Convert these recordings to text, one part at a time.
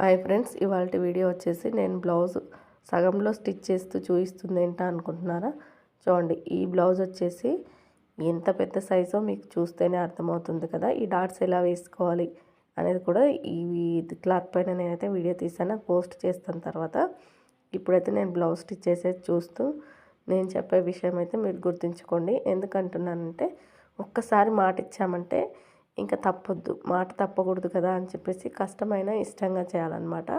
Hi friends ఇవాళ video వచ్చేసి నేను బ్లౌజ్ సగంలో స్టిచ్ చేస్తూ చూపిస్తుంది ఏంటా అనుకుంటున్నారా? చూడండి ఈ బ్లౌజ్ వచ్చేసి ఎంత పెద్ద సైజో మీకు చూస్తేనే అర్థమవుతుంది కదా ఈ డాట్స్ ఎలా వేసుకోవాలి అనేది కూడా ఈ క్లాత్ పైన నేనైతే వీడియో తీసాను పోస్ట్ చేస్తాను తర్వాత. ఇప్పుడైతే నేను బ్లౌజ్ స్టిచ్ చేసేది చూస్తూ నేను చెప్పే విషయం అయితే మీరు గుర్తుంచుకోండి. ఎందుకంటున్నానంటే ఒక్కసారి మాట ఇచ్చామంటే ఇంకా తప్పొద్దు మాట తప్పకూడదు కదా అని చెప్పేసి కష్టమైన ఇష్టంగా చేయాలన్నమాట.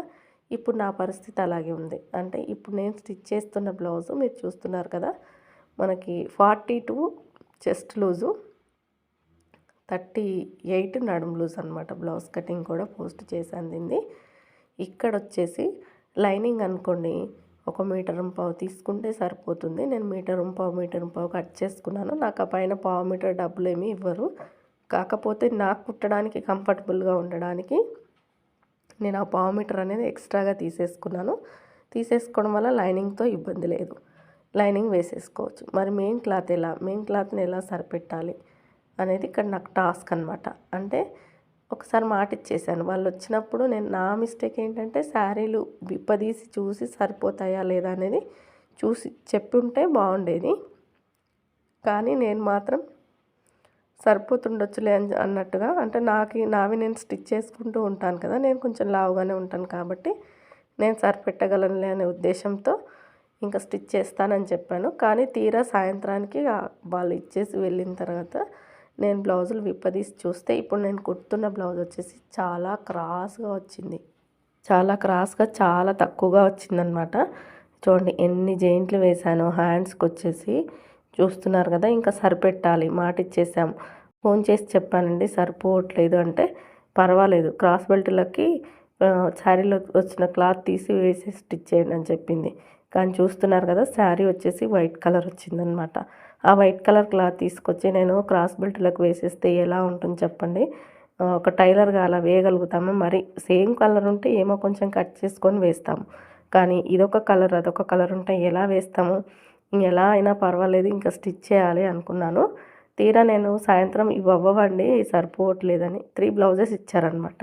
ఇప్పుడు నా పరిస్థితి అలాగే ఉంది. అంటే ఇప్పుడు నేను స్టిచ్ చేస్తున్న బ్లౌజ్ మీరు చూస్తున్నారు కదా మనకి forty two chest loose thirty eight నడుము లూజ్ అనమాట బ్లౌజ్ కటింగ్ కూడా పోస్ట్ చేశాను ఇక్కడ వచ్చేసి లైనింగ్ అనుకోండి ఒక మీటర్ పావు తీసుకుంటే సరిపోతుంది. నేను మీటర్ పావు మీటర్ పావు కట్ చేసుకున్నాను. నాకు ఆ పైన పావు మీటర్ డబ్బులు ఏమి ఇవ్వరు. కాకపోతే నాకు కుట్టడానికి కంఫర్టబుల్గా ఉండడానికి నేను ఆ పావు మీటర్ అనేది ఎక్స్ట్రాగా తీసేసుకున్నాను. తీసేసుకోవడం వల్ల లైనింగ్తో ఇబ్బంది లేదు. లైనింగ్ వేసేసుకోవచ్చు. మరి మెయిన్ క్లాత్ ఎలా? మెయిన్ క్లాత్ని ఎలా సరిపెట్టాలి అనేది ఇక్కడ నాకు టాస్క్ అనమాట అంటే ఒకసారి మాట ఇచ్చేసాను. వాళ్ళు వచ్చినప్పుడు నేను నా మిస్టేక్ ఏంటంటే శారీలు విప్పదీసి చూసి సరిపోతాయా లేదా అనేది చూసి చెప్పుంటే బాగుండేది. కానీ నేను మాత్రం సరిపోతుండొచ్చులే అని అన్నట్టుగా అంటే నాకు నావి నేను స్టిచ్ చేసుకుంటూ ఉంటాను కదా నేను కొంచెం లావుగానే ఉంటాను కాబట్టి నేను సరిపెట్టగలనులే అనే ఉద్దేశంతో ఇంకా స్టిచ్ చేస్తానని చెప్పాను. కానీ తీరా సాయంత్రానికి వాళ్ళు ఇచ్చేసి వెళ్ళిన తర్వాత నేను బ్లౌజులు విప్పదీసి చూస్తే ఇప్పుడు నేను కుడుతున్న బ్లౌజ్ వచ్చేసి చాలా క్రాస్గా వచ్చింది. చాలా క్రాస్గా చాలా తక్కువగా వచ్చిందనమాట. చూడండి ఎన్ని జెయింట్లు వేశాను హ్యాండ్స్కి వచ్చేసి చూస్తున్నారు కదా ఇంకా సరిపెట్టాలి. మాట ఇచ్చేసాము. ఫోన్ చేసి చెప్పానండి సరిపోవట్లేదు అంటే పర్వాలేదు. క్రాస్ బెల్ట్లకి శారీలో వచ్చిన క్లాత్ తీసి వేసి స్టిచ్ చేయండి అని చెప్పింది. కానీ చూస్తున్నారు కదా శారీ వచ్చేసి వైట్ కలర్ వచ్చిందనమాట. ఆ వైట్ కలర్ క్లాత్ తీసుకొచ్చి నేను క్రాస్ బెల్ట్లకు వేసేస్తే ఎలా ఉంటుంది చెప్పండి? ఒక టైలర్గా అలా వేయగలుగుతాము? మరి సేమ్ కలర్ ఉంటే ఏమో కొంచెం కట్ చేసుకొని వేస్తాము. కానీ ఇదొక కలర్ అదొక కలర్ ఉంటే ఎలా వేస్తాము? ఎలా అయినా పర్వాలేదు ఇంకా స్టిచ్ చేయాలి అనుకున్నాను. తీరా నేను సాయంత్రం ఇవి అవ్వవండి సరిపోవట్లేదని త్రీ బ్లౌజెస్ ఇచ్చారనమాట.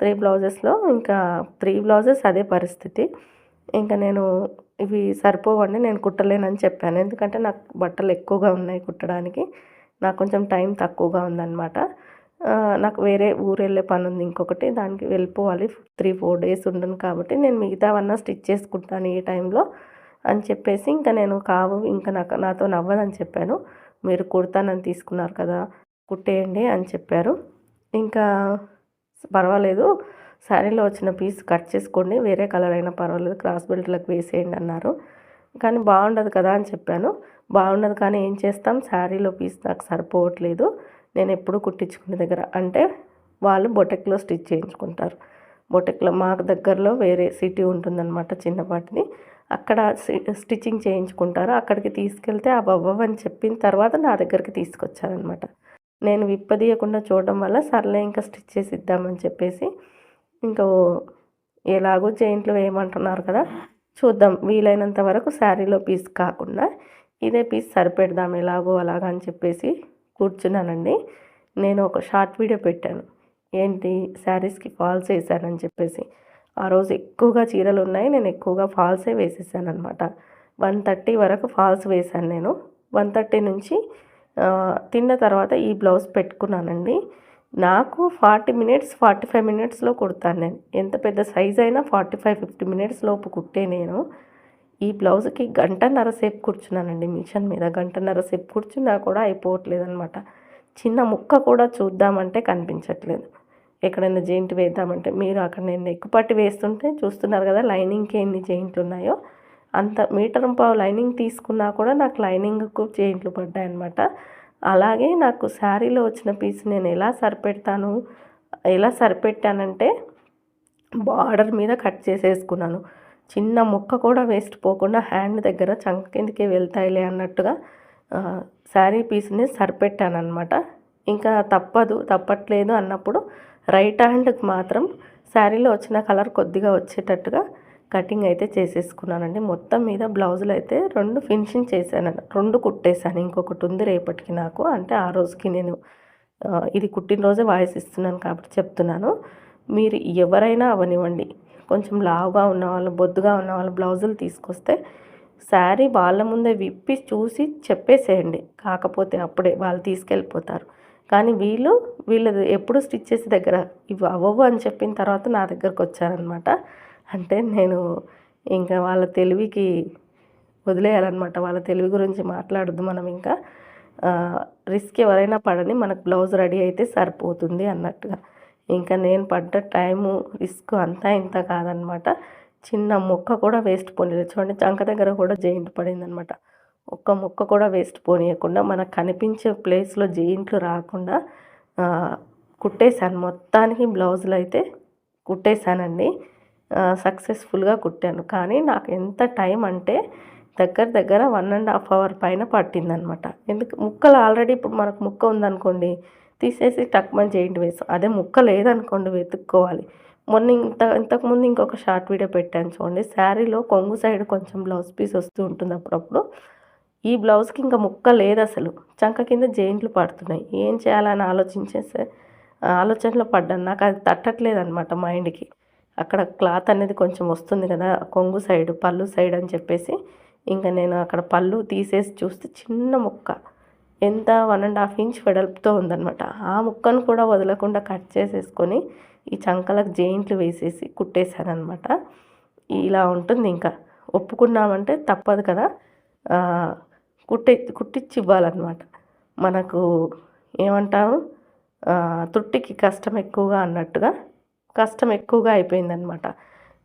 త్రీ బ్లౌజెస్లో ఇంకా త్రీ బ్లౌజెస్ అదే పరిస్థితి. ఇంకా నేను ఇవి సరిపోవండి నేను కుట్టలేనని చెప్పాను. ఎందుకంటే నాకు బట్టలు ఎక్కువగా ఉన్నాయి కుట్టడానికి. నాకు కొంచెం టైం తక్కువగా ఉందన్నమాట నాకు వేరే ఊరు వెళ్ళే పని ఉంది ఇంకొకటి. దానికి వెళ్ళిపోవాలి. త్రీ ఫోర్ డేస్ ఉండను కాబట్టి నేను మిగతావన్నా స్టిచ్ చేసుకుంటాను ఈ టైంలో. అని చెప్పేసి ఇంకా నేను కావు ఇంకా నాకు నాతో నవ్వదని చెప్పాను. మీరు కుడతానని తీసుకున్నారు కదా కుట్టేయండి అని చెప్పారు. ఇంకా పర్వాలేదు శారీలో వచ్చిన పీస్ కట్ చేసుకోండి వేరే కలర్ అయినా పర్వాలేదు క్రాస్ బెల్ట్లకు వేసేయండి అన్నారు. కానీ బాగుండదు కదా అని చెప్పాను. బాగుండదు కానీ ఏం చేస్తాం శారీలో పీస్ నాకు సరిపోవట్లేదు నేను ఎప్పుడు కుట్టించుకునే దగ్గర. అంటే వాళ్ళు బొటెక్లో స్టిచ్ చేయించుకుంటారు. బొటెక్లో మాకు దగ్గరలో వేరే సిటీ ఉంటుందన్నమాట చిన్నపాటిది. అక్కడ స్టిచ్చింగ్ చేయించుకుంటారు. అక్కడికి తీసుకెళ్తే ఆ అని చెప్పిన తర్వాత నా దగ్గరికి తీసుకొచ్చారనమాట నేను విప్పదీయకుండా చూడడం వల్ల సర్లే ఇంకా స్టిచ్ చేసి ఇద్దామని చెప్పేసి ఇంకా ఎలాగో జైంట్లు వేయమంటున్నారు కదా చూద్దాం. వీలైనంత వరకు శారీలో పీస్ కాకుండా ఇదే పీస్ సరిపెడదాం ఎలాగో అలాగా అని చెప్పేసి కూర్చున్నానండి. నేను ఒక షార్ట్ వీడియో పెట్టాను. ఏంటి శారీస్కి ఫాల్స్ వేసానని చెప్పేసి. ఆ రోజు ఎక్కువగా చీరలు ఉన్నాయి. నేను ఎక్కువగా ఫాల్సే వేసేసాను అనమాట వన్ థర్టీ వరకు ఫాల్స్ వేశాను నేను. వన్ థర్టీ నుంచి తిన్న తర్వాత ఈ బ్లౌజ్ పెట్టుకున్నానండి. నాకు ఫార్టీ మినిట్స్ ఫార్టీ ఫైవ్ మినిట్స్లో కుడతాను నేను. ఎంత పెద్ద సైజ్ అయినా ఫార్టీ ఫైవ్ ఫిఫ్టీ మినిట్స్ లోపు కుట్టే నేను. ఈ బ్లౌజ్కి గంటన్నర సేపు కూర్చున్నానండి మిషన్ మీద. గంటన్నర సేపు కూర్చున్నా కూడా అయిపోవట్లేదు అనమాట చిన్న ముక్క కూడా చూద్దామంటే కనిపించట్లేదు. ఎక్కడైనా జెయింట్ వేద్దామంటే మీరు అక్కడ నేను ఎక్కుపట్టి వేస్తుంటే చూస్తున్నారు కదా లైనింగ్కి ఎన్ని జెయింట్లు ఉన్నాయో. అంత మీటర్ పావు లైనింగ్ తీసుకున్నా కూడా నాకు లైనింగ్కు జెయింట్లు పడ్డాయన్నమాట. అలాగే నాకు శారీలో వచ్చిన పీస్ నేను ఎలా సరిపెడతాను ఎలా సరిపెట్టానంటే బార్డర్ మీద కట్ చేసేసుకున్నాను. చిన్న ముక్క కూడా వేస్ట్ పోకుండా హ్యాండ్ దగ్గర చంక కిందకి వెళ్తాయిలే అన్నట్టుగా శారీ పీస్ని సరిపెట్టాను అనమాట ఇంకా తప్పదు తప్పట్లేదు అన్నప్పుడు రైట్ హ్యాండ్కి మాత్రం శారీలో వచ్చిన కలర్ కొద్దిగా వచ్చేటట్టుగా కటింగ్ అయితే చేసేసుకున్నానండి. మొత్తం మీద బ్లౌజులు అయితే రెండు ఫినిషింగ్ చేశాను. రెండు కుట్టేశాను. ఇంకొకటి ఉంది రేపటికి నాకు. అంటే ఆ రోజుకి నేను ఇది కుట్టిన రోజే వాయిస్ ఇస్తున్నాను కాబట్టి చెప్తున్నాను. మీరు ఎవరైనా అవనివ్వండి. కొంచెం లావుగా ఉన్న వాళ్ళు బొద్దుగా ఉన్నవాళ్ళు బ్లౌజులు తీసుకొస్తే శారీ వాళ్ళ ముందే విప్పి చూసి చెప్పేసేయండి. కాకపోతే అప్పుడే వాళ్ళు తీసుకెళ్ళిపోతారు. కానీ వీళ్ళు వీళ్ళు ఎప్పుడు స్టిచ్చెస్ దగ్గర ఇవి అవ్వవు అని చెప్పిన తర్వాత నా దగ్గరకు వచ్చారనమాట అంటే నేను ఇంకా వాళ్ళ తెలివికి వదిలేయాలన్నమాట. వాళ్ళ తెలివి గురించి మాట్లాడద్దు మనం ఇంకా. రిస్క్ ఎవరైనా పడని మనకు బ్లౌజ్ రెడీ అయితే సరిపోతుంది అన్నట్టుగా. ఇంకా నేను పడ్డ టైము రిస్క్ అంతా ఇంత కాదనమాట చిన్న మొక్క కూడా వేస్ట్ పోనీలేదు. చూడండి చంక దగ్గర కూడా జెయింట్ పడిందనమాట ఒక్క ముక్క కూడా వేస్ట్ పోనీయకుండా మనకు కనిపించే ప్లేస్లో జెయింట్లు రాకుండా కుట్టేశాను. మొత్తానికి బ్లౌజులు అయితే కుట్టేశానండి. సక్సెస్ఫుల్గా కుట్టాను. కానీ నాకు ఎంత టైం అంటే దగ్గర దగ్గర వన్ అండ్ హాఫ్ అవర్ పైన పట్టిందనమాట. ఎందుకు? ముక్కలు ఆల్రెడీ ఇప్పుడు మనకు ముక్క ఉందనుకోండి తీసేసి టక్మని చేయండి వేసాం అదే ముక్క లేదనుకోండి వెతుక్కోవాలి. మొన్న ఇంత ఇంతకుముందు ఇంకొక షార్ట్ వీడియో పెట్టాను చూడండి. శారీలో కొంగు సైడ్ కొంచెం బ్లౌజ్ పీస్ వస్తూ ఉంటుంది అప్పుడప్పుడు. ఈ బ్లౌజ్కి ఇంకా ముక్క లేదు అసలు. చంక కింద జెయింట్లు పడుతున్నాయి. ఏం చేయాలని ఆలోచించేసే ఆలోచనలో పడ్డాను. నాకు అది తట్టట్లేదు అనమాట మైండ్కి. అక్కడ క్లాత్ అనేది కొంచెం వస్తుంది కదా కొంగు సైడ్ పళ్ళు సైడ్ అని చెప్పేసి ఇంకా నేను అక్కడ పళ్ళు తీసేసి చూస్తే చిన్న ముక్క. ఎంత వన్ అండ్ హాఫ్ ఇంచ్ వెడల్పుతో ఉందనమాట ఆ ముక్కను కూడా వదలకుండా కట్ చేసేసుకొని ఈ చంకలకు జెయింట్లు వేసేసి కుట్టేశాను అనమాట ఇలా ఉంటుంది ఇంకా. ఒప్పుకున్నామంటే తప్పదు కదా. కుట్టే కుట్టించి ఇవ్వాలన్నమాట మనకు ఏమంటాము తుట్టికి కష్టం ఎక్కువగా అన్నట్టుగా కష్టం ఎక్కువగా అయిపోయిందనమాట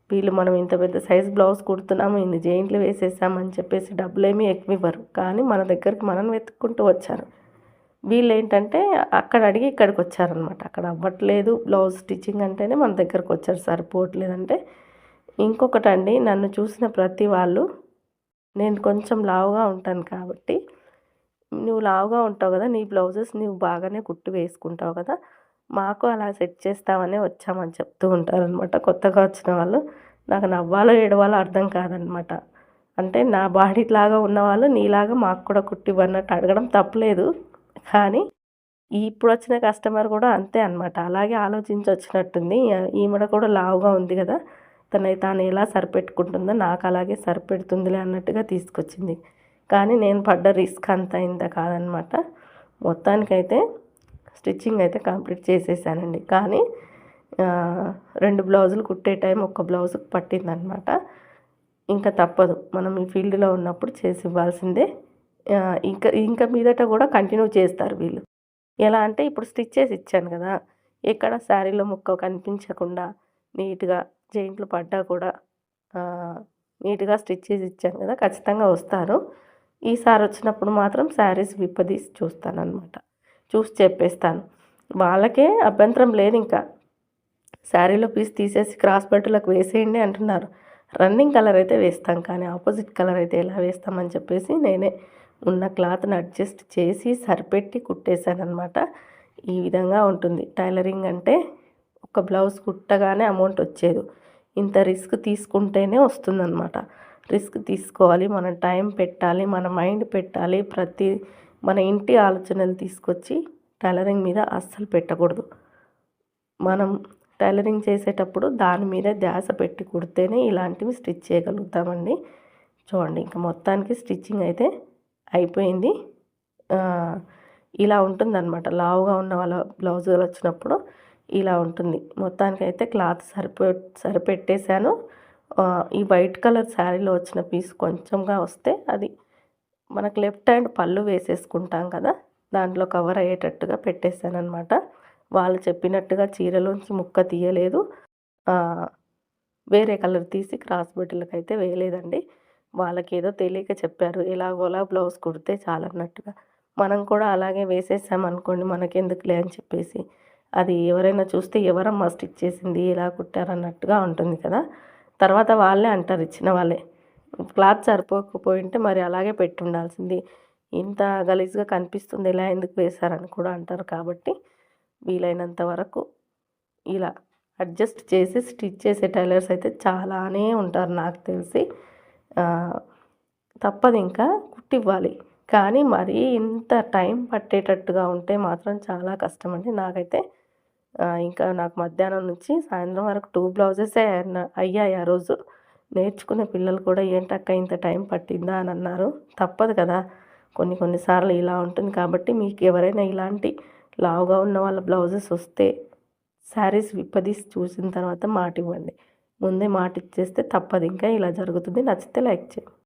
వీళ్ళు మనం ఇంత పెద్ద సైజ్ బ్లౌజ్ కుడుతున్నాము ఇన్ని జెయింట్లు వేసేసామని చెప్పేసి డబ్బులు ఏమీ ఎక్కువ ఇవ్వరు కానీ మన దగ్గరికి మనం వెతుక్కుంటూ వచ్చారు. వీళ్ళు ఏంటంటే అక్కడ అడిగి ఇక్కడికి వచ్చారనమాట అక్కడ అవ్వట్లేదు బ్లౌజ్ స్టిచ్చింగ్ అంటేనే మన దగ్గరకు వచ్చారు సరిపోవట్లేదంటే. ఇంకొకటి అండి నన్ను చూసిన ప్రతి వాళ్ళు నేను కొంచెం లావుగా ఉంటాను కాబట్టి నువ్వు లావుగా ఉంటావు కదా నీ బ్లౌజెస్ నువ్వు బాగానే కుట్టు వేసుకుంటావు కదా మాకు అలా సెట్ చేస్తామనే వచ్చామని చెప్తూ ఉంటారనమాట కొత్తగా వచ్చిన వాళ్ళు నాకు నవ్వాలో ఏడవాలో అర్థం కాదనమాట అంటే నా బాడీ లాగా ఉన్నవాళ్ళు నీలాగా మాకు కూడా కుట్టివ్వన్నట్టు అడగడం తప్పలేదు. కానీ ఇప్పుడు వచ్చిన కస్టమర్ కూడా అంతే అనమాట అలాగే ఆలోచించి వచ్చినట్టుంది ఈమెడ కూడా లావుగా ఉంది కదా తనై తాను ఎలా సరిపెట్టుకుంటుందో నాకు అలాగే సరిపెడుతుందిలే అన్నట్టుగా తీసుకొచ్చింది. కానీ నేను పడ్డ రిస్క్ అంత ఇంత కాదనమాట. మొత్తానికైతే స్టిచ్చింగ్ అయితే కంప్లీట్ చేసేసానండి. కానీ రెండు బ్లౌజులు కుట్టే టైం ఒక బ్లౌజుకి పట్టిందనమాట. ఇంకా తప్పదు. మనం ఈ ఫీల్డ్లో ఉన్నప్పుడు చేసి ఇవ్వాల్సిందే. ఇంకా ఇంకా మీదట కూడా కంటిన్యూ చేస్తారు వీళ్ళు. ఎలా అంటే ఇప్పుడు స్టిచ్ చేసి ఇచ్చాను కదా. ఎక్కడ శారీలో ముక్క కనిపించకుండా నీట్గా జెయింట్లు పడ్డా కూడా నీట్గా స్టిచ్ చేసి ఇచ్చాను కదా ఖచ్చితంగా వస్తారు. ఈసారి వచ్చినప్పుడు మాత్రం శారీస్ విప్పదీసి చూస్తానన్నమాట. చూసి చెప్పేస్తాను. వాళ్ళకే అభ్యంతరం లేదు ఇంకా. శారీలో పీస్ తీసేసి క్రాస్ బెల్ట్లకు వేసేయండి అంటున్నారు. రన్నింగ్ కలర్ అయితే వేస్తాం కానీ ఆపోజిట్ కలర్ అయితే ఎలా వేస్తామని చెప్పేసి నేనే ఉన్న క్లాత్ని అడ్జస్ట్ చేసి సరిపెట్టి కుట్టేశానమాట ఈ విధంగా ఉంటుంది. టైలరింగ్ అంటే ఒక బ్లౌజ్ కుట్టగానే అమౌంట్ వచ్చేది. ఇంత రిస్క్ తీసుకుంటేనే వస్తుందన్నమాట. రిస్క్ తీసుకోవాలి మనం టైం పెట్టాలి మన మైండ్ పెట్టాలి ప్రతి మన ఇంటి ఆలోచనలు తీసుకొచ్చి టైలరింగ్ మీద అస్సలు పెట్టకూడదు. మనం టైలరింగ్ చేసేటప్పుడు దాని మీద ధ్యాస పెట్టి కుడితేనే ఇలాంటివి స్టిచ్ చేయగలుగుతామండి. చూడండి ఇంకా మొత్తానికి స్టిచ్చింగ్ అయితే అయిపోయింది. ఇలా ఉంటుందన్నమాట. లావుగా ఉన్న వాళ్ళ బ్లౌజులు వచ్చినప్పుడు ఇలా ఉంటుంది. మొత్తానికి అయితే క్లాత్ సరిపో సరిపెట్టేశాను. ఈ వైట్ కలర్ శారీలో వచ్చిన పీస్ కొంచెంగా వస్తే అది మనకు లెఫ్ట్ హ్యాండ్ పళ్ళు వేసేసుకుంటాం కదా దాంట్లో కవర్ అయ్యేటట్టుగా పెట్టేశాను అనమాట వాళ్ళు చెప్పినట్టుగా చీరలోంచి ముక్క తీయలేదు. వేరే కలర్ తీసి క్రాస్ బెడ్లకు అయితే వేయలేదండి. వాళ్ళకి ఏదో తెలియక చెప్పారు ఎలాగోలా బ్లౌజ్ కుడితే చాలన్నట్టుగా. మనం కూడా అలాగే వేసేసామనుకోండి మనకెందుకులే అని చెప్పేసి. అది ఎవరైనా చూస్తే ఎవరమ్మా స్టిచ్ చేసింది ఎలా కుట్టారన్నట్టుగా ఉంటుంది కదా. తర్వాత వాళ్ళే అంటారు ఇచ్చిన వాళ్ళే. క్లాత్ సరిపోకపోయింటే మరి అలాగే పెట్టుండాల్సింది. ఇంత గలీజ్గా కనిపిస్తుంది ఇలా ఎందుకు వేశారని కూడా అంటారు కాబట్టి వీలైనంత వరకు ఇలా అడ్జస్ట్ చేసి స్టిచ్ చేసే టైలర్స్ అయితే చాలానే ఉంటారు నాకు తెలిసి. తప్పదు ఇంకా కుట్టివ్వాలి. కానీ మరీ ఇంత టైం పట్టేటట్టుగా ఉంటే మాత్రం చాలా కష్టం అండి నాకైతే. ఇంకా నాకు మధ్యాహ్నం నుంచి సాయంత్రం వరకు టూ బ్లౌజెసే అయ్యాయి ఆ రోజు. నేర్చుకునే పిల్లలు కూడా ఏంటక్క ఇంత టైం పట్టిందా అని అన్నారు. తప్పదు కదా. కొన్ని కొన్నిసార్లు ఇలా ఉంటుంది కాబట్టి మీకు ఎవరైనా ఇలాంటి లావుగా ఉన్న వాళ్ళ బ్లౌజెస్ వస్తే శారీస్ విప్పదీసి చూసిన తర్వాత మాట ఇవ్వండి ముందే మాట ఇచ్చేస్తే తప్పదు. ఇంకా ఇలా జరుగుతుంది. నచ్చితే లైక్ చేయండి.